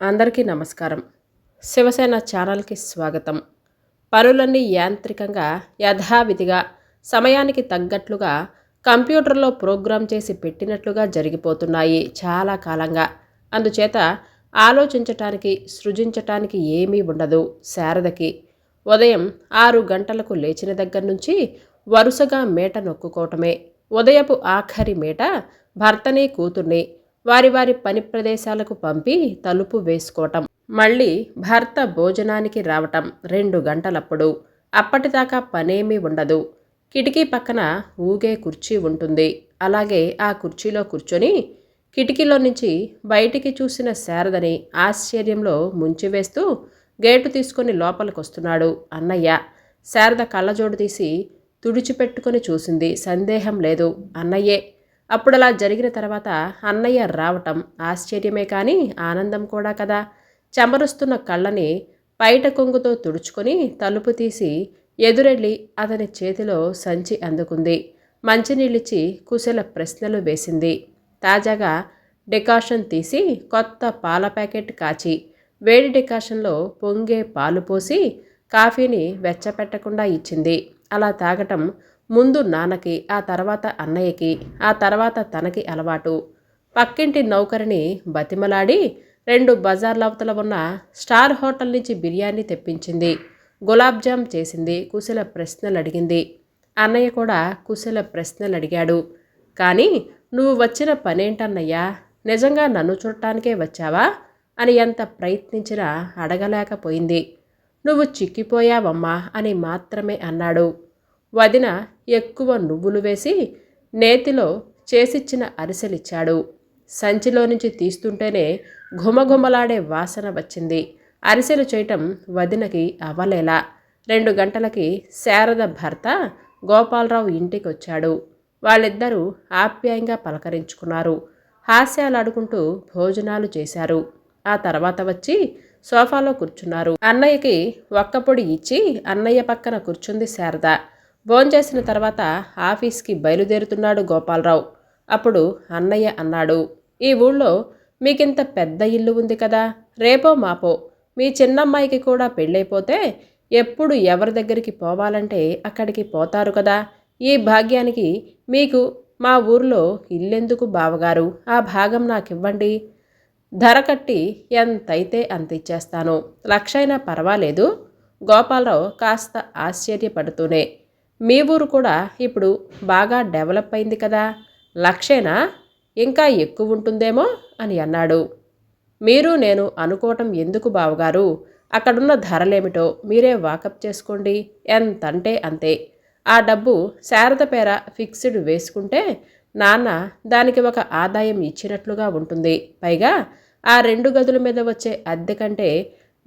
అందరికీ నమస్కారం. శివసేన ఛానల్కి స్వాగతం. పనులన్నీ యాంత్రికంగా యథావిధిగా సమయానికి తగ్గట్లుగా కంప్యూటర్లో ప్రోగ్రామ్ చేసి పెట్టినట్లుగా జరిగిపోతున్నాయి చాలా కాలంగా. అందుచేత ఆలోచించటానికి సృజించటానికి ఏమీ ఉండదు శారదకి. ఉదయం ఆరు గంటలకు లేచిన దగ్గర నుంచి వరుసగా మేట నొక్కుకోవటమే. ఉదయపు ఆఖరి మేట భర్తని కూతుర్ని వారి వారి పని ప్రదేశాలకు పంపి తలుపు వేసుకోవటం మళ్ళీ భర్త భోజనానికి రావటం రెండు గంటలప్పుడు. అప్పటిదాకా పనేమీ ఉండదు. కిటికీ పక్కన ఊగే కుర్చీ ఉంటుంది. అలాగే ఆ కుర్చీలో కూర్చొని కిటికీలో నుంచి బయటికి చూసిన శారదని ఆశ్చర్యంలో ముంచివేస్తూ గేటు తీసుకొని లోపలికొస్తున్నాడు అన్నయ్య. శారద కళ్ళజోడు తీసి తుడిచిపెట్టుకొని చూసింది సందేహం లేదు అన్నయ్యే. అప్పుడలా జరిగిన తర్వాత అన్నయ్య రావటం ఆశ్చర్యమే కానీ ఆనందం కూడా కదా. చెమరుస్తున్న కళ్ళని పైట కొంగుతో తుడుచుకొని తలుపు తీసి ఎదురెళ్ళి అతని చేతిలో సంచి అందుకుంది. మంచినీళ్ళిచ్చి కుశల ప్రశ్నలు వేసింది. తాజాగా డికాషన్ తీసి కొత్త పాల ప్యాకెట్ కాచి వేడి డికాషన్లో పొంగే పాలు పోసి కాఫీని వెచ్చపెట్టకుండా ఇచ్చింది. అలా తాగటం ముందు నాన్నకి ఆ తర్వాత అన్నయ్యకి ఆ తర్వాత తనకి అలవాటు. పక్కింటి నౌకరిని బతిమలాడి రెండు బజార్లవతల ఉన్న స్టార్ హోటల్ నుంచి బిర్యానీ తెప్పించింది. గులాబ్ జామ్ చేసింది కుశల ప్రశ్నలు అడిగింది. అన్నయ్య కూడా కుశల ప్రశ్నలు అడిగాడు. కానీ నువ్వు వచ్చిన పనేంటన్నయ్యా? నిజంగా నన్ను చూడటానికే వచ్చావా? అని ఎంత ప్రయత్నించినా అడగలేకపోయింది. నువ్వు చిక్కిపోయావమ్మా అని మాత్రమే అన్నాడు. వదిన ఎక్కువ నువ్వులు వేసి నేతిలో చేసిచ్చిన అరిసెలిచ్చాడు. సంచిలో నుంచి తీస్తుంటేనే ఘుమఘుమలాడే వాసన వచ్చింది. అరిసెలు చేయటం వదినకి అవ్వలేలా రెండు గంటలకి శారద భర్త గోపాలరావు ఇంటికి వచ్చాడు వాళ్ళిద్దరూ ఆప్యాయంగా పలకరించుకున్నారు. హాస్యాలాడుకుంటూ భోజనాలు చేశారు. ఆ తర్వాత వచ్చి సోఫాలో కూర్చున్నారు. అన్నయ్యకి ఒక్కపొడి ఇచ్చి అన్నయ్య పక్కన కూర్చుంది శారద. భోంచేసిన తర్వాత ఆఫీస్కి బయలుదేరుతున్నాడు గోపాలరావు. అప్పుడు అన్నయ్య అన్నాడు ఈ ఊళ్ళో మీకింత పెద్ద ఇల్లు ఉంది కదా రేపో మాపో. మీ చిన్నమ్మాయికి కూడా పెళ్ళైపోతే ఎప్పుడు ఎవరి దగ్గరికి పోవాలంటే అక్కడికి పోతారు కదా. ఈ భాగ్యానికి మీకు మా ఊర్లో ఇల్లెందుకు బావగారు? ఆ భాగం నాకివ్వండి. ధర కట్టి ఎంతైతే అంత ఇచ్చేస్తాను. లక్షైనా పర్వాలేదు. గోపాలరావు కాస్త ఆశ్చర్యపడుతూనే మీ ఊరు కూడా ఇప్పుడు బాగా డెవలప్ అయింది కదా? లక్షేనా? ఇంకా ఎక్కువ ఉంటుందేమో అని అన్నాడు. మీరు నేను అనుకోవటం ఎందుకు బావగారు? అక్కడున్న ధరలేమిటో మీరే వాకప్ చేసుకోండి. ఎంతంటే అంతే. ఆ డబ్బు శారద పేర ఫిక్స్డ్ వేసుకుంటే నాన్న దానికి ఒక ఆదాయం ఇచ్చినట్లుగా ఉంటుంది. పైగా ఆ రెండు గదుల మీద వచ్చే అద్దె కంటే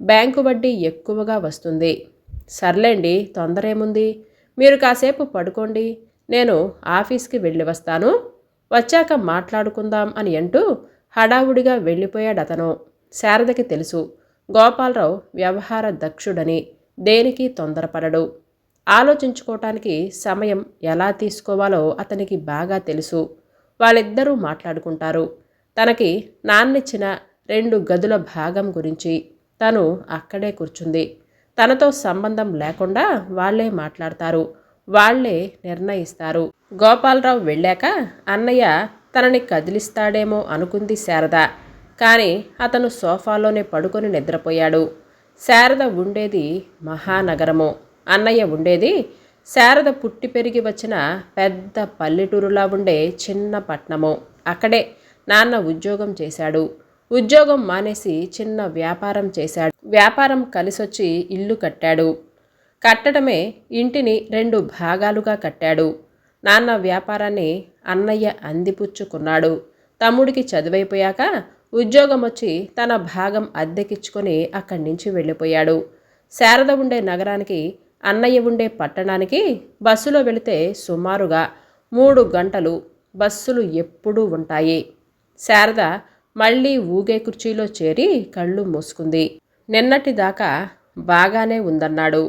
బ్యాంకు వడ్డీ ఎక్కువగా వస్తుంది. సర్లేండి తొందర ఏముంది మీరు కాసేపు పడుకోండి నేను ఆఫీస్కి వెళ్ళి వస్తాను. వచ్చాక మాట్లాడుకుందాం అని అంటూ హడావుడిగా వెళ్ళిపోయాడు అతను. శారదకి తెలుసు గోపాలరావు వ్యవహార దక్షుడని దేనికి తొందరపడడు. ఆలోచించుకోవటానికి సమయం ఎలా తీసుకోవాలో అతనికి బాగా తెలుసు. వాళ్ళిద్దరూ మాట్లాడుకుంటారు. తనకి నాన్నిచ్చిన రెండు గదుల భాగం గురించి తను అక్కడే కూర్చుంది. తనతో సంబంధం లేకుండా వాళ్ళే మాట్లాడతారు. వాళ్ళే నిర్ణయిస్తారు. గోపాలరావు వెళ్ళాక అన్నయ్య తనని కదిలిస్తాడేమో అనుకుంది శారద. కానీ అతను సోఫాలోనే పడుకొని నిద్రపోయాడు. శారద ఉండేది మహానగరము. అన్నయ్య ఉండేది శారద పుట్టి పెరిగి వచ్చిన పెద్ద పల్లెటూరులా ఉండే చిన్న పట్నము. అక్కడే నాన్న ఉద్యోగం చేశాడు. ఉద్యోగం మానేసి చిన్న వ్యాపారం చేశాడు. వ్యాపారం కలిసొచ్చి ఇల్లు కట్టాడు. కట్టడమే ఇంటిని రెండు భాగాలుగా కట్టాడు. నాన్న వ్యాపారాన్ని అన్నయ్య అందిపుచ్చుకున్నాడు. తమ్ముడికి చదువైపోయాక ఉద్యోగం వచ్చి తన భాగం అద్దెకిచ్చుకొని అక్కడి నుంచి వెళ్ళిపోయాడు. శారద ఉండే నగరానికి అన్నయ్య ఉండే పట్టణానికి బస్సులో వెళితే సుమారుగా మూడు గంటలు బస్సులు ఎప్పుడూ ఉంటాయి. శారద మళ్ళీ ఊగే కుర్చీలో చేరి కళ్ళు మూసుకుంది. నిన్నటిదాకా బాగానే ఉందన్నాడు.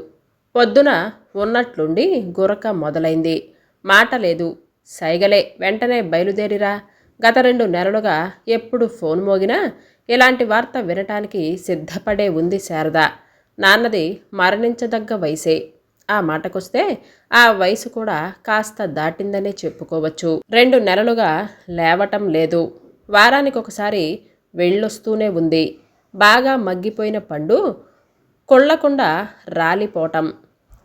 పొద్దున ఉన్నట్లుండి గురక మొదలైంది. మాట లేదు. సైగలే వెంటనే బయలుదేరిరా. గత రెండు నెలలుగా ఎప్పుడు ఫోన్ మోగినా ఇలాంటి వార్త వినటానికి సిద్ధపడే ఉంది శారద. నాన్నది మరణించదగ్గ వయసే. ఆ మాటకొస్తే ఆ వయసు కూడా కాస్త దాటిందనే చెప్పుకోవచ్చు. రెండు నెలలుగా లేవటం లేదు. వారానికి ఒకసారి వెళ్ళొస్తూనే ఉంది. బాగా మగ్గిపోయిన పండు కొళ్ళకుండా రాలిపోవటం.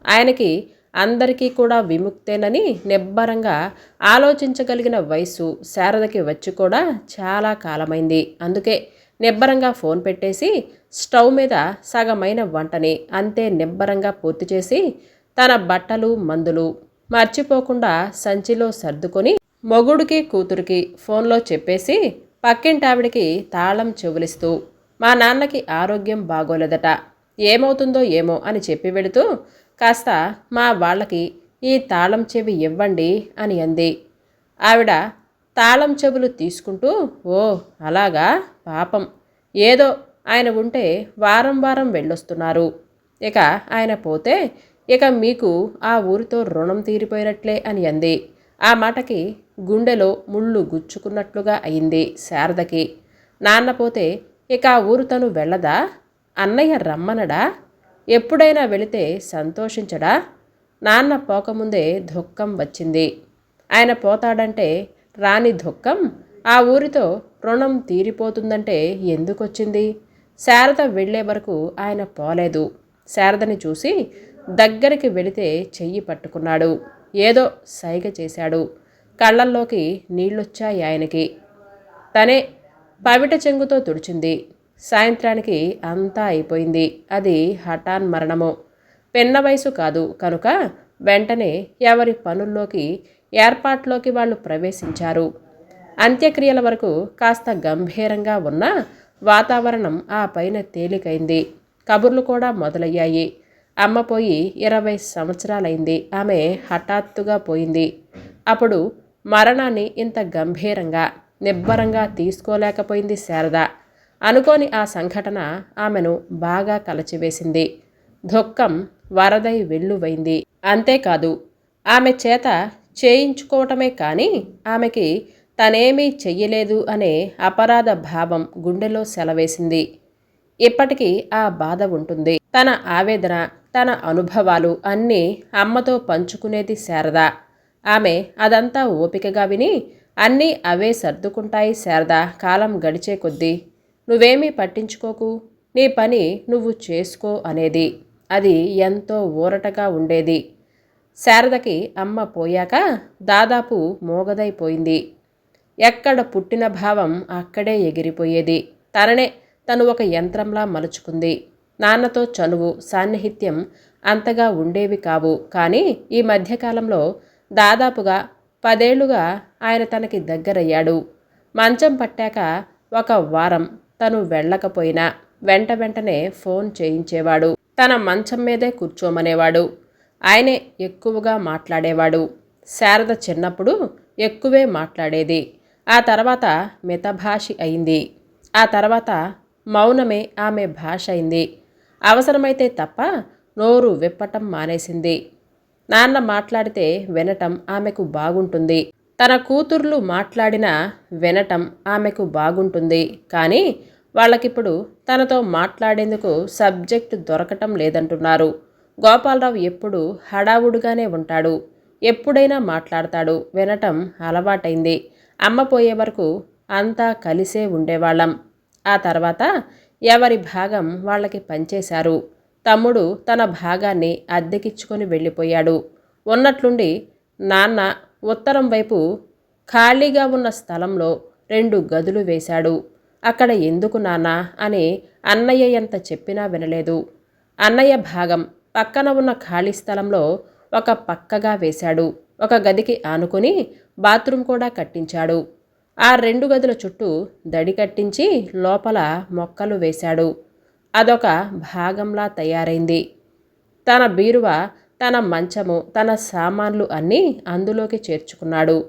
ఆయనకి అందరికీ కూడా విముక్తేనని నిబ్బరంగా ఆలోచించగలిగిన వయసు శారదకి వచ్చి కూడా చాలా కాలమైంది. అందుకే నిబ్బరంగా ఫోన్ పెట్టేసి స్టవ్ మీద సగమైన వంటని అంతే నిబ్బరంగా పూర్తి చేసి తన బట్టలు మందులు మర్చిపోకుండా సంచిలో సర్దుకొని మొగుడికి కూతురికి ఫోన్లో చెప్పేసి పక్కింటావిడికి తాళం చెవులిస్తూ మా నాన్నకి ఆరోగ్యం బాగోలేదట ఏమవుతుందో ఏమో అని చెప్పి వెళుతూ కాస్త మా వాళ్ళకి ఈ తాళం చెవి ఇవ్వండి అని అంది. ఆవిడ తాళం చెవులు తీసుకుంటూ ఓ అలాగా? పాపం. ఏదో ఆయన ఉంటే వారం వారం వెళ్ళొస్తున్నారు. ఇక ఆయన పోతే ఇక మీకు ఆ ఊరితో రుణం తీరిపోయినట్లే అని అంది. ఆ మాటకి గుండెలో ముళ్ళు గుచ్చుకున్నట్లుగా అయింది శారదకి. నాన్న పోతే ఇక ఆ ఊరు తను వెళ్ళదా? అన్నయ్య రమ్మనడా? ఎప్పుడైనా వెళితే సంతోషించడా? నాన్న పోకముందే దుఃఖం వచ్చింది. ఆయన పోతాడంటే రాని దుఃఖం? ఆ ఊరితో రుణం తీరిపోతుందంటే ఎందుకొచ్చింది? శారద వెళ్ళే వరకు ఆయన పోలేదు. శారదని చూసి దగ్గరికి వెళితే చెయ్యి పట్టుకున్నాడు. ఏదో సైగ చేశాడు. కళ్ళల్లోకి నీళ్ళొచ్చాయి ఆయనకి. తనే పవిట చెంగుతో తుడిచింది. సాయంత్రానికి అంతా అయిపోయింది. అది హఠాన్ మరణము. పెన్న వయసు కాదు కనుక వెంటనే ఎవరి పనుల్లోకి ఏర్పాట్లోకి వాళ్ళు ప్రవేశించారు. అంత్యక్రియల వరకు కాస్త గంభీరంగా ఉన్న వాతావరణం ఆ పైన తేలికైంది. కబుర్లు కూడా మొదలయ్యాయి. అమ్మ పోయి ఇరవై సంవత్సరాలైంది. ఆమె హఠాత్తుగా పోయింది. అప్పుడు మరణాన్ని ఇంత గంభీరంగా నిబ్బరంగా తీసుకోలేకపోయింది శారద. అనుకోని ఆ సంఘటన ఆమెను బాగా కలచివేసింది. దుఃఖం వరదై వెల్లువైంది. అంతేకాదు ఆమె చేత చేయించుకోవటమే కానీ ఆమెకి తనేమీ చెయ్యలేదు అనే అపరాధ భావం గుండెలో సెలవేసింది. ఇప్పటికీ ఆ బాధ ఉంటుంది. తన ఆవేదన తన అనుభవాలు అన్నీ అమ్మతో పంచుకునేది శారద. ఆమె అదంతా ఓపికగా విని అన్నీ అవే సర్దుకుంటాయి శారద కాలం గడిచే కొద్దీ. నువ్వేమీ పట్టించుకోకు నీ పని నువ్వు చేసుకో అనేది. అది ఎంతో ఊరటగా ఉండేది. శారదకి అమ్మ పోయాక దాదాపు మోగదైపోయింది. ఎక్కడ పుట్టిన భావం అక్కడే ఎగిరిపోయేది. తననే తను ఒక యంత్రంలా మలుచుకుంది. నాన్నతో చనువు సాన్నిహిత్యం అంతగా ఉండేవి కావు. కానీ ఈ మధ్యకాలంలో దాదాపుగా పదేళ్ళుగా ఆయన తనకి దగ్గరయ్యాడు. మంచం పట్టాక ఒక వారం తను వెళ్ళకపోయినా వెంట వెంటనే ఫోన్ చేయించేవాడు. తన మంచం మీదే కూర్చోమనేవాడు. ఆయనే ఎక్కువగా మాట్లాడేవాడు. శారద చిన్నప్పుడు ఎక్కువే మాట్లాడేది. ఆ తర్వాత మితభాషి అయింది. ఆ తర్వాత మౌనమే ఆమె భాష అయింది. అవసరమైతే తప్ప నోరు విప్పటం మానేసింది. నాన్న మాట్లాడితే వినటం ఆమెకు బాగుంటుంది. తన కూతుర్లు మాట్లాడినా వినటం ఆమెకు బాగుంటుంది. కానీ వాళ్ళకిప్పుడు తనతో మాట్లాడేందుకు సబ్జెక్టు దొరకటం లేదంటున్నారు. గోపాలరావు ఎప్పుడు హడావుడుగానే ఉంటాడు. ఎప్పుడైనా మాట్లాడతాడు. వినటం అలవాటైంది. అమ్మ పోయే వరకు అంతా కలిసే ఉండేవాళ్ళం. ఆ తర్వాత ఎవరి భాగం వాళ్ళకి పంచేశారు. తమ్ముడు తన భాగాన్ని అద్దెకిచ్చుకొని వెళ్ళిపోయాడు. ఉన్నట్లుండి నాన్న ఉత్తరం వైపు ఖాళీగా ఉన్న స్థలంలో రెండు గదులు వేశాడు. అక్కడ ఎందుకు నానా అని అన్నయ్య ఎంత చెప్పినా వినలేదు. అన్నయ్య భాగం పక్కన ఉన్న ఖాళీ స్థలంలో ఒక పక్కగా వేశాడు. ఒక గదికి ఆనుకొని బాత్రూమ్ కూడా కట్టించాడు. ఆ రెండు గదుల చుట్టూ దడి కట్టించి లోపల మొక్కలు వేశాడు. అదొక భాగంలా తయారైంది. తన బీరువ తన మంచము తన సామాన్లు అన్నీ అందులోకి చేర్చుకున్నాడు.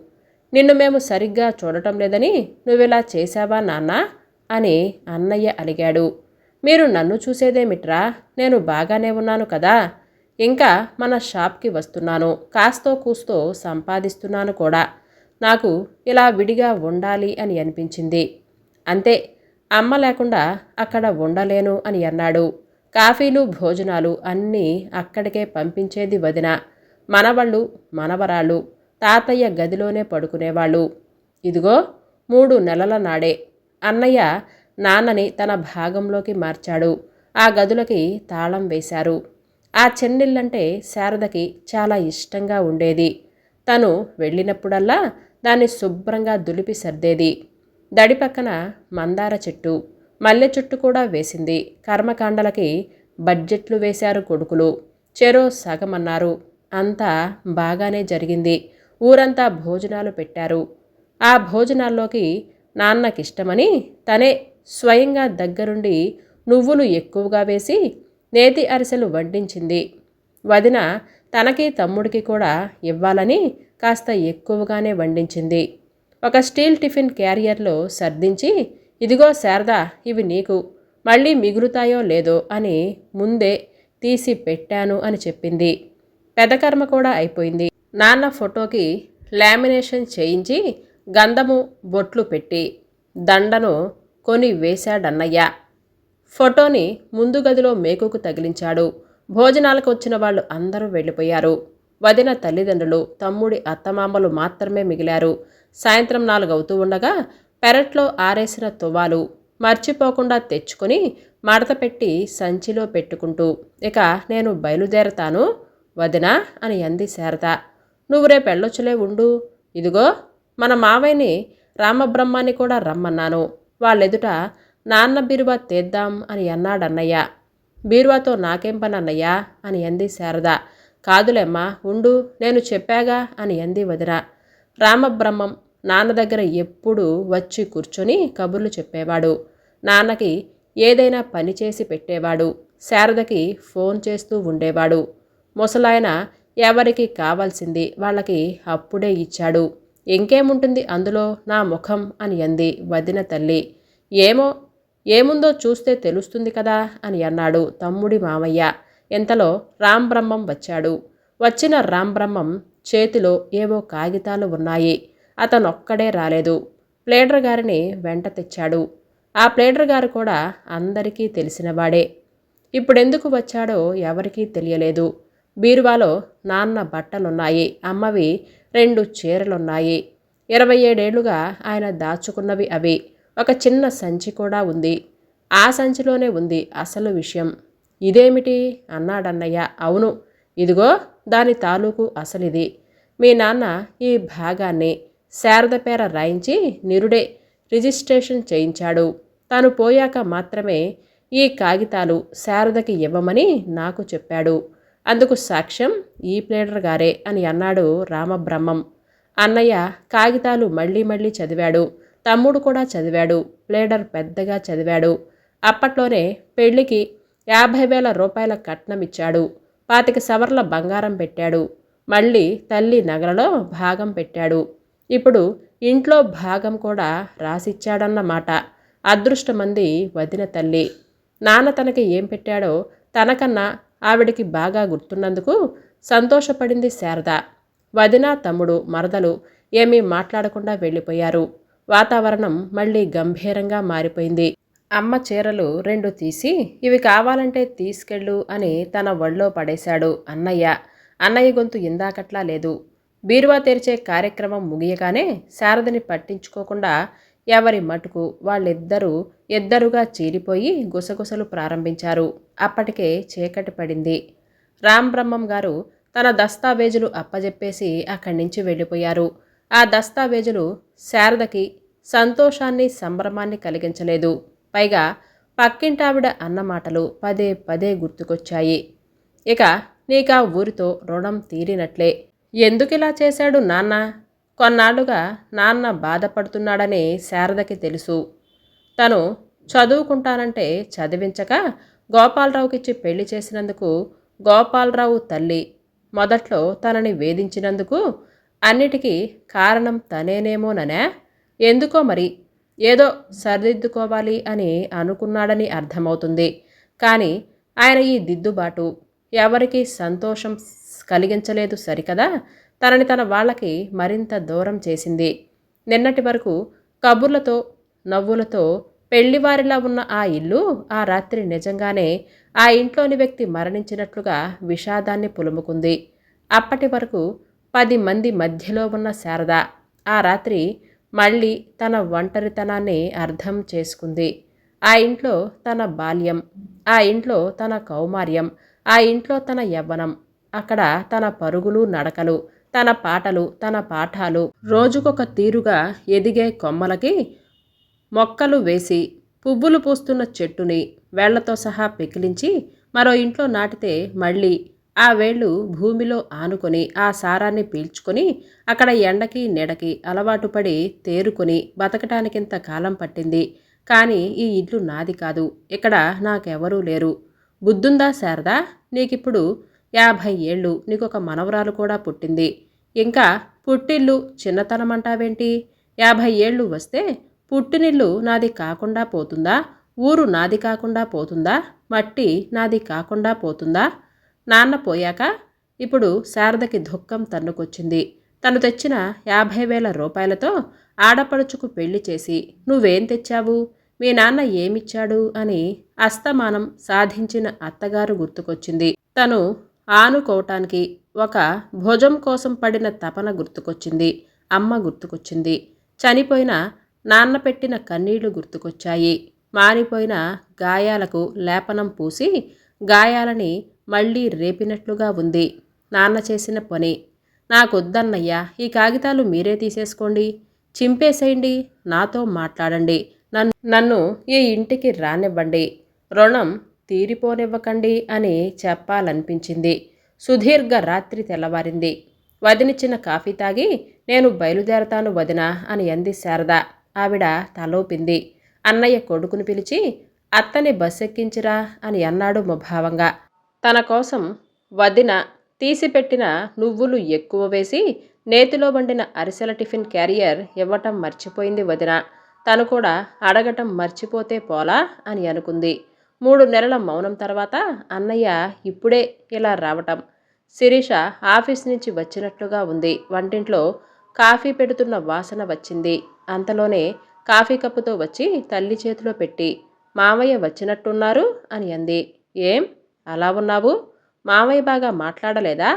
నిన్ను మేము సరిగ్గా చూడటం లేదని నువ్విలా చేశావా నాన్నా? అని అన్నయ్య అలిగాడు. మీరు నన్ను చూసేదేమిట్రా నేను బాగానే ఉన్నాను కదా? ఇంకా మన షాప్కి వస్తున్నాను. కాస్తో కూస్తో సంపాదిస్తున్నాను కూడా. నాకు ఇలా విడిగా ఉండాలి అని అనిపించింది. అంతే అమ్మ లేకుండా అక్కడ ఉండలేను అని అన్నాడు. కాఫీలు భోజనాలు అన్నీ అక్కడికే పంపించేది వదిన. మనవళ్ళు మనవరాళ్ళు తాతయ్య గదిలోనే పడుకునేవాళ్ళు. ఇదిగో మూడు నెలల నాడే. అన్నయ్య నాన్నని తన భాగంలోకి మార్చాడు. ఆ గదులకి తాళం వేశారు. ఆ చెన్నిళ్ళంటే శారదకి చాలా ఇష్టంగా ఉండేది. తను వెళ్ళినప్పుడల్లా దాన్ని శుభ్రంగా దులిపి సర్దేది. దడి పక్కన మందార చెట్టు మల్లె చెట్టు కూడా వేసింది. కర్మకాండలకి బడ్జెట్లు వేశారు కొడుకులు. చెరో సగమన్నారు. అంతా బాగానే జరిగింది. ఊరంతా భోజనాలు పెట్టారు. ఆ భోజనాల్లోకి నాన్నకిష్టమని తనే స్వయంగా దగ్గరుండి నువ్వులు ఎక్కువగా వేసి నేతి అరిసెలు వడ్డించింది. వదిన తనకి తమ్ముడికి కూడా ఇవ్వాలని కాస్త ఎక్కువగానే వండించింది. ఒక స్టీల్ టిఫిన్ క్యారియర్లో సర్దించి ఇదిగో శారదా ఇవి నీకు. మళ్ళీ మిగులుతాయో లేదో అని ముందే తీసి పెట్టాను అని చెప్పింది. పెదకర్మ కూడా అయిపోయింది. నాన్న ఫోటోకి లామినేషన్ చేయించి గంధము బొట్లు పెట్టి దండను కొని వేశాడన్నయ్య. ఫోటోని ముందు గదిలో మేకుకు తగిలించాడు. భోజనాలకు వచ్చిన వాళ్ళు అందరూ వెళ్ళిపోయారు. వదిన తల్లిదండ్రులు తమ్ముడి అత్తమామలు మాత్రమే మిగిలారు. సాయంత్రం నాలుగవుతూ ఉండగా పెరట్లో ఆరేసిన తువాలు మర్చిపోకుండా తెచ్చుకొని మడత పెట్టి సంచిలో పెట్టుకుంటూ ఇక నేను బయలుదేరతాను వదినా అని అంది శారద. నువ్వు రేపు వెళ్ళొచ్చులే ఉండు. ఇదిగో మన మావయ్యని రామబ్రహ్మాన్ని కూడా రమ్మన్నాను. వాళ్ళెదుట నాన్న బీరువా తీద్దాం అని అన్నాడన్నయ్య. బీరువాతో నాకేం పని అన్నయ్యా అని అంది శారద. కాదులేమ్మా ఉండు నేను చెప్పాగా అని అంది వదిన. రామబ్రహ్మం నాన్న దగ్గర ఎప్పుడు వచ్చి కూర్చొని కబుర్లు చెప్పేవాడు. నాన్నకి ఏదైనా పని చేసి పెట్టేవాడు. శారదకి ఫోన్ చేస్తూ ఉండేవాడు. ముసలాయన ఎవరికి కావాల్సింది వాళ్ళకి అప్పుడే ఇచ్చాడు. ఇంకేముంటుంది అందులో నా ముఖం అని అంది వదిన తల్లి. ఏమో ఏముందో చూస్తే తెలుస్తుంది కదా అని అన్నాడు తమ్ముడి మామయ్య. ఇంతలో రాంబ్రహ్మం వచ్చాడు. వచ్చిన రాంబ్రహ్మం చేతిలో ఏవో కాగితాలు ఉన్నాయి. అతనొక్కడే రాలేదు. ప్లేడర్ గారిని వెంట తెచ్చాడు. ఆ ప్లేడర్ గారు కూడా అందరికీ తెలిసినవాడే. ఇప్పుడెందుకు వచ్చాడో ఎవరికీ తెలియలేదు. బీరువాలో నాన్న బట్టలున్నాయి. అమ్మవి రెండు చీరలున్నాయి. ఇరవై ఏడేళ్ళుగా ఆయన దాచుకున్నవి అవి. ఒక చిన్న సంచి కూడా ఉంది. ఆ సంచిలోనే ఉంది అసలు విషయం. ఇదేమిటి? అన్నాడన్నయ్య. అవును. ఇదిగో దాని తాలూకు అసలిది. మీ నాన్న ఈ భాగాన్ని శారద పేర రాయించి నిరుడే రిజిస్ట్రేషన్ చేయించాడు. తాను పోయాక మాత్రమే ఈ కాగితాలు శారదకి ఇవ్వమని నాకు చెప్పాడు. అందుకు సాక్ష్యం ఈ ప్లేడర్ గారే అని అన్నాడు రామబ్రహ్మం. అన్నయ్య కాగితాలు మళ్ళీ మళ్ళీ చదివాడు. తమ్ముడు కూడా చదివాడు. ప్లేడర్ పెద్దగా చదివాడు. అప్పట్లోనే పెళ్ళికి యాభై వేల రూపాయల కట్నం ఇచ్చాడు పాతిక సవర్ల బంగారం పెట్టాడు. మళ్ళీ తల్లి నగలలో భాగం పెట్టాడు. ఇప్పుడు ఇంట్లో భాగం కూడా రాసిచ్చాడన్నమాట. అదృష్టమంది వదిన తల్లి. నాన్న తనకి ఏం పెట్టాడో తనకన్నా ఆవిడికి బాగా గుర్తున్నందుకు సంతోషపడింది శారద. వదిన తమ్ముడు మరదలు ఏమీ మాట్లాడకుండా వెళ్ళిపోయారు. వాతావరణం మళ్ళీ గంభీరంగా మారిపోయింది. అమ్మ చీరలు రెండు తీసి ఇవి కావాలంటే తీసుకెళ్ళు అని తన ఒళ్ళో పడేశాడు అన్నయ్య. అన్నయ్య గొంతు ఇందాకట్లా లేదు. బీరువా తెరిచే కార్యక్రమం ముగియగానే శారదని పట్టించుకోకుండా ఎవరి మటుకు వాళ్ళిద్దరూ ఇద్దరుగా చీలిపోయి గుసగుసలు ప్రారంభించారు. అప్పటికే చీకటి పడింది. రాంబ్రహ్మం గారు తన దస్తావేజులు అప్పజెప్పేసి అక్కడి నుంచి వెళ్ళిపోయారు. ఆ దస్తావేజులు శారదకి సంతోషాన్ని సంభ్రమాన్ని కలిగించలేదు. పైగా పక్కింటావిడ అన్న మాటలు పదే పదే గుర్తుకొచ్చాయి. ఇక నీకా ఊరితో రుణం తీరినట్లే. ఎందుకిలా చేశాడు నాన్న? కొన్నాళ్ళుగా నాన్న బాధపడుతున్నాడని శారదకి తెలుసు. తను చదువుకుంటానంటే చదివించక గోపాలరావుకిచ్చి పెళ్ళి చేసినందుకు గోపాలరావు తల్లి మొదట్లో తనని వేధించినందుకు అన్నిటికీ కారణం తనేనేమోననే? ఎందుకో మరి? ఏదో సరిదిద్దుకోవాలి అని అనుకున్నాడని అర్థమవుతుంది. కానీ ఆయన ఈ దిద్దుబాటు ఎవరికి సంతోషం కలిగించలేదు సరికదా? తనని తన వాళ్ళకి మరింత దూరం చేసింది. నిన్నటి వరకు కబుర్లతో నవ్వులతో పెళ్ళివారిలా ఉన్న ఆ ఇల్లు ఆ రాత్రి నిజంగానే ఆ ఇంట్లోని వ్యక్తి మరణించినట్లుగా విషాదాన్ని పులుముకుంది. అప్పటి వరకు పది మంది మధ్యలో ఉన్న శారద ఆ రాత్రి మళ్ళీ తన ఒంటరితనాన్ని అర్థం చేసుకుంది. ఆ ఇంట్లో తన బాల్యం ఆ ఇంట్లో తన కౌమార్యం ఆ ఇంట్లో తన యవ్వనం. అక్కడ తన పరుగులు నడకలు తన పాటలు తన పాఠాలు రోజుకొక తీరుగా ఎదిగే కొమ్మలకి మొక్కలు వేసి పువ్వులు పూస్తున్న చెట్టుని వేళ్ళతో సహా పెకిలించి మరో ఇంట్లో నాటితే మళ్ళీ ఆ వేళ్ళు భూమిలో ఆనుకొని ఆ సారాన్ని పీల్చుకొని అక్కడ ఎండకి నెడకి అలవాటు పడి తేరుకొని బతకటానికింత కాలం పట్టింది. కానీ ఈ ఇల్లు నాది కాదు. ఇక్కడ నాకెవరూ లేరు. బుద్ధుందా శారదా? నీకిప్పుడు యాభై ఏళ్ళు. నీకొక మనవరాలు కూడా పుట్టింది. ఇంకా పుట్టిల్లు చిన్నతనమంటావేంటి? యాభై ఏళ్ళు వస్తే పుట్టినిల్లు నాది కాకుండా పోతుందా? ఊరు నాది కాకుండా పోతుందా? మట్టి నాది కాకుండా పోతుందా? నాన్న పోయాక ఇప్పుడు శారదకి దుఃఖం తన్నుకొచ్చింది. తను తెచ్చిన యాభై వేల రూపాయలతో ఆడపడుచుకు పెళ్ళి చేసి నువ్వేం తెచ్చావు? మీ నాన్న ఏమిచ్చాడు? అని అస్తమానం సాధించిన అత్తగారు గుర్తుకొచ్చింది. తను ఆనుకోవటానికి ఒక భుజం కోసం పడిన తపన గుర్తుకొచ్చింది. అమ్మ గుర్తుకొచ్చింది. చనిపోయిన నాన్న పెట్టిన కన్నీళ్ళు గుర్తుకొచ్చాయి. మారిపోయిన గాయాలకు లేపనం పూసి గాయాలని మళ్ళీ రేపినట్లుగా ఉంది. నాన్న చేసిన పని. నాకొద్దన్నయ్యా ఈ కాగితాలు మీరే తీసేసుకోండి. చింపేసేయండి. నాతో మాట్లాడండి. నన్ను నన్ను ఈ ఇంటికి రానివ్వండి. రుణం తీరిపోనివ్వకండి అని చెప్పాలనిపించింది. సుదీర్ఘ రాత్రి తెల్లవారింది. వదినిచ్చిన కాఫీ తాగి నేను బయలుదేరతాను వదిన అని అంది శారద. ఆవిడ తలోపింది. అన్నయ్య కొడుకుని పిలిచి అత్తని బస్సెక్కించిరా అని అన్నాడు ముభావంగా. తన కోసం వదిన తీసిపెట్టిన నువ్వులు ఎక్కువ వేసి నేతిలో వండిన అరిసెల టిఫిన్ క్యారియర్ ఇవ్వటం మర్చిపోయింది వదిన. తను కూడా అడగటం మర్చిపోతే పోలా అని అనుకుంది. మూడు నెలల మౌనం తర్వాత అన్నయ్య ఇప్పుడే ఇలా రావటం. శిరీష ఆఫీస్ నుంచి వచ్చినట్లుగా ఉంది. వంటింట్లో కాఫీ పెడుతున్న వాసన వచ్చింది. అంతలోనే కాఫీ కప్పుతో వచ్చి తల్లి చేతిలో పెట్టి మామయ్య వచ్చినట్టున్నారు అని అంది. ఏం? అలా ఉన్నావు? మామయ్య బాగా మాట్లాడలేదా?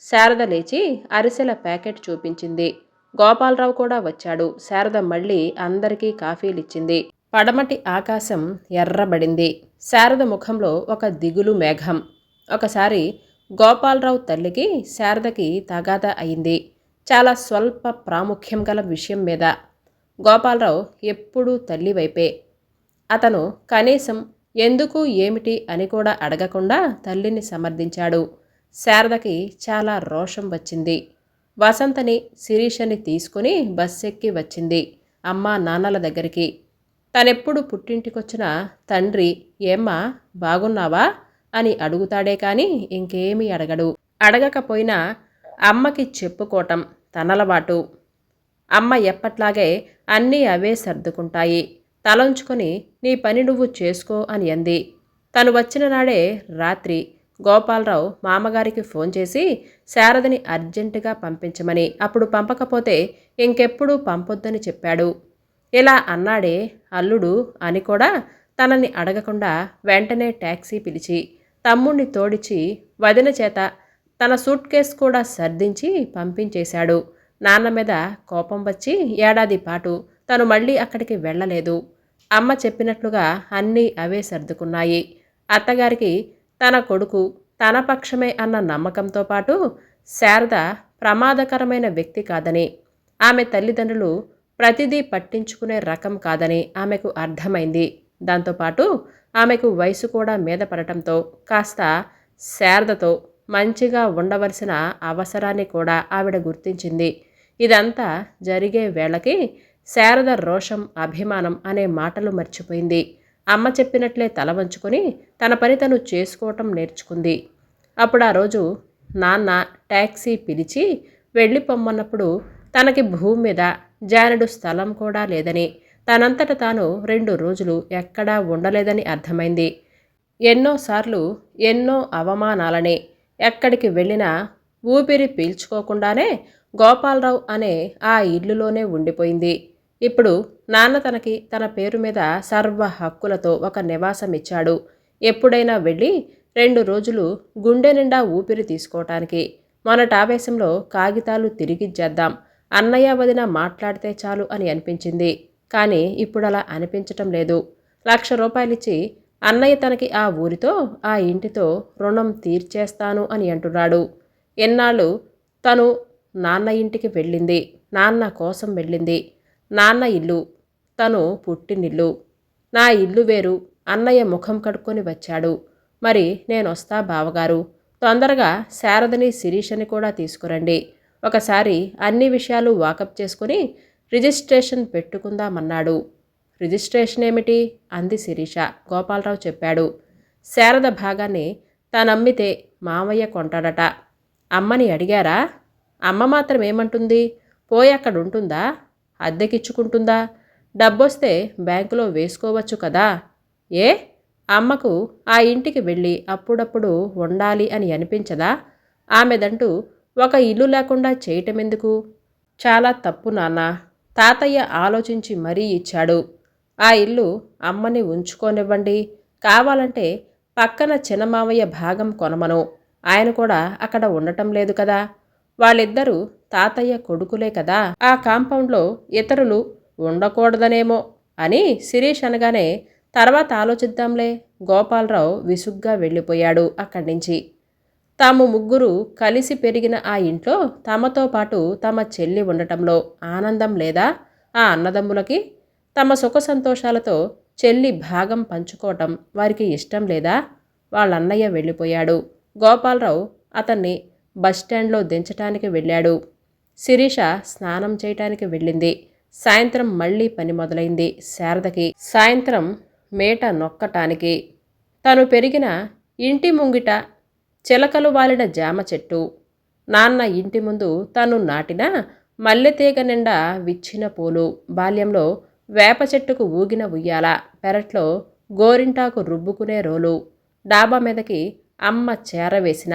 శారద లేచి అరిసెల ప్యాకెట్ చూపించింది. గోపాలరావు కూడా వచ్చాడు. శారద మళ్ళీ అందరికీ కాఫీలిచ్చింది. పడమటి ఆకాశం ఎర్రబడింది. శారద ముఖంలో ఒక దిగులు మేఘం. ఒకసారి గోపాలరావు తల్లికి శారదకి తగాదా అయింది. చాలా స్వల్ప ప్రాముఖ్యం గల విషయం మీద. గోపాలరావు ఎప్పుడూ తల్లి వైపే అతను కనీసం ఎందుకు ఏమిటి అని కూడా అడగకుండా తల్లిని సమర్థించాడు. శారదకి చాలా రోషం వచ్చింది. వసంతని శిరీషని తీసుకుని బస్సెక్కి వచ్చింది అమ్మ నాన్నల దగ్గరికి. తనెప్పుడు పుట్టింటికొచ్చిన తండ్రి ఏమ్మా బాగున్నావా? అని అడుగుతాడే కానీ ఇంకేమీ అడగడు. అడగకపోయినా అమ్మకి చెప్పుకోవటం తనలవాటు. అమ్మ ఎప్పట్లాగే అన్నీ అవే సర్దుకుంటాయి. తలంచుకొని నీ పని నువ్వు చేసుకో అని అంది. తను వచ్చిన నాడే రాత్రి గోపాలరావు మామగారికి ఫోన్ చేసి శారదని అర్జెంటుగా పంపించమని. అప్పుడు పంపకపోతే ఇంకెప్పుడు పంపొద్దని చెప్పాడు. ఇలా అన్నాడే అల్లుడు అని కూడా తనని అడగకుండా వెంటనే ట్యాక్సీ పిలిచి తమ్ముణ్ణి తోడిచి వదిన చేత తన సూట్ కేస్ కూడా సర్దించి పంపించేశాడు. నాన్న మీద కోపం వచ్చి ఏడాది పాటు తను మళ్ళీ అక్కడికి వెళ్ళలేదు. అమ్మ చెప్పినట్లుగా అన్నీ అవే సర్దుకున్నాయి. అత్తగారికి తన కొడుకు తన పక్షమే అన్న నమ్మకంతో పాటు శారద ప్రమాదకరమైన వ్యక్తి కాదని ఆమె తల్లిదండ్రులు ప్రతిదీ పట్టించుకునే రకం కాదని ఆమెకు అర్థమైంది. దాంతోపాటు ఆమెకు వయసు కూడా మీద పడటంతో కాస్త శారదతో మంచిగా ఉండవలసిన అవసరాన్ని కూడా ఆవిడ గుర్తించింది. ఇదంతా జరిగే వేళకి శారద రోషం అభిమానం అనే మాటలు మర్చిపోయింది. అమ్మ చెప్పినట్లే తల వంచుకొని తన పని తను చేసుకోవటం నేర్చుకుంది. అప్పుడు ఆ రోజు నాన్న ట్యాక్సీ పిలిచి వెళ్ళిపోమ్మన్నప్పుడు తనకి భూమి మీద జానుడు స్థలం కూడా లేదని తనంతట తాను రెండు రోజులు ఎక్కడా ఉండలేదని అర్థమైంది. ఎన్నోసార్లు ఎన్నో అవమానాలని ఎక్కడికి వెళ్ళినా ఊపిరి పీల్చుకోకుండానే గోపాలరావు అనే ఆ ఇల్లులోనే ఉండిపోయింది. ఇప్పుడు నాన్న తనకి తన పేరు మీద సర్వ హక్కులతో ఒక నివాసం ఇచ్చాడు. ఎప్పుడైనా వెళ్ళి రెండు రోజులు గుండె నిండా ఊపిరి తీసుకోవటానికి మొన్నటి ఆవేశంలో కాగితాలు తిరిగిచ్చేద్దాం అన్నయ్య వదిన మాట్లాడితే చాలు అని అనిపించింది. కానీ ఇప్పుడు అలా అనిపించటం లేదు. లక్ష రూపాయలిచ్చి అన్నయ్య తనకి ఆ ఊరితో ఆ ఇంటితో రుణం తీర్చేస్తాను అని అంటున్నాడు. ఎన్నాళ్ళు తను నాన్న ఇంటికి వెళ్ళింది నాన్న కోసం వెళ్ళింది నాన్న ఇల్లు. తను పుట్టినిల్లు. నా ఇల్లు వేరు. అన్నయ్య ముఖం కడుక్కొని వచ్చాడు. మరి నేను వస్తా బావగారు. తొందరగా శారదని శిరీషని కూడా తీసుకురండి. ఒకసారి అన్ని విషయాలు వాకప్ చేసుకుని రిజిస్ట్రేషన్ పెట్టుకుందామన్నాడు. రిజిస్ట్రేషన్ ఏమిటి అంది శిరీష. గోపాలరావు చెప్పాడు. శారద భాగాన్ని తనమ్మితే మామయ్య కొంటాడట. అమ్మని అడిగారా? అమ్మ మాత్రం ఏమంటుంది పోయి అక్కడ ఉంటుందా అద్దెకిచ్చుకుంటుందా? డబ్బొస్తే బ్యాంకులో వేసుకోవచ్చు కదా? ఏ? అమ్మకు ఆ ఇంటికి వెళ్ళి అప్పుడప్పుడు ఉండాలి అని అనిపించదా? ఆమెదంటూ ఒక ఇల్లు లేకుండా చేయటమెందుకు? చాలా తప్పు నాన్న. తాతయ్య ఆలోచించి మరీ ఇచ్చాడు. ఆ ఇల్లు అమ్మని ఉంచుకోనివ్వండి. కావాలంటే పక్కన చిన్నమావయ్య భాగం కొనమను. ఆయన కూడా అక్కడ ఉండటం లేదు కదా? వాళ్ళిద్దరూ తాతయ్య కొడుకులే కదా ఆ కాంపౌండ్లో ఇతరులు ఉండకూడదనేమో అని శిరీష్ అనగానే తర్వాత ఆలోచిద్దాంలే గోపాలరావు విసుగ్గా వెళ్ళిపోయాడు అక్కడి నుంచి తాము ముగ్గురు కలిసి పెరిగిన ఆ ఇంట్లో తమతో పాటు తమ చెల్లి ఉండటంలో ఆనందం లేదా? ఆ అన్నదమ్ములకి తమ సుఖ సంతోషాలతో చెల్లి భాగం పంచుకోవటం వారికి ఇష్టం లేదా? వాళ్ళన్నయ్య వెళ్ళిపోయాడు. గోపాలరావు అతన్ని బస్టాండ్లో దించటానికి వెళ్ళాడు. శిరీష స్నానం చేయటానికి వెళ్ళింది. సాయంత్రం మళ్ళీ పని మొదలైంది. శారదకి సాయంత్రం మేట నొక్కటానికి తను పెరిగిన ఇంటి ముంగిట చిలకలు వాలిన జామ చెట్టు. నాన్న ఇంటి ముందు తను నాటిన మల్లెతీగ నిండా విచ్చిన పూలు. బాల్యంలో వేప చెట్టుకు ఊగిన ఉయ్యాల పెరట్లో గోరింటాకు రుబ్బుకునే రోలు. డాబా మీదకి అమ్మ చేరవేసిన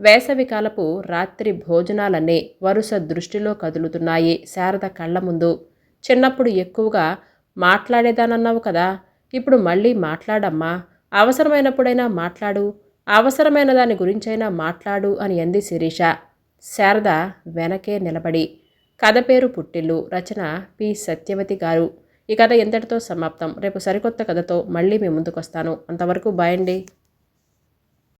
వేసవికాలపు రాత్రి భోజనాలన్నీ వరుస దృష్టిలో కదులుతున్నాయి శారద కళ్ళ ముందు. చిన్నప్పుడు ఎక్కువగా మాట్లాడేదానన్నావు కదా ఇప్పుడు మళ్ళీ మాట్లాడమ్మా. అవసరమైనప్పుడైనా మాట్లాడు అవసరమైన దాని గురించైనా మాట్లాడు అని అంది శిరీష. శారద వెనకే నిలబడి కథ పేరు పుట్టిల్లు రచన పి. సత్యవతి గారు. ఈ కథ ఎంతటితో సమాప్తం? రేపు సరికొత్త కథతో మళ్ళీ మీ ముందుకు వస్తాను అంతవరకు బాయండి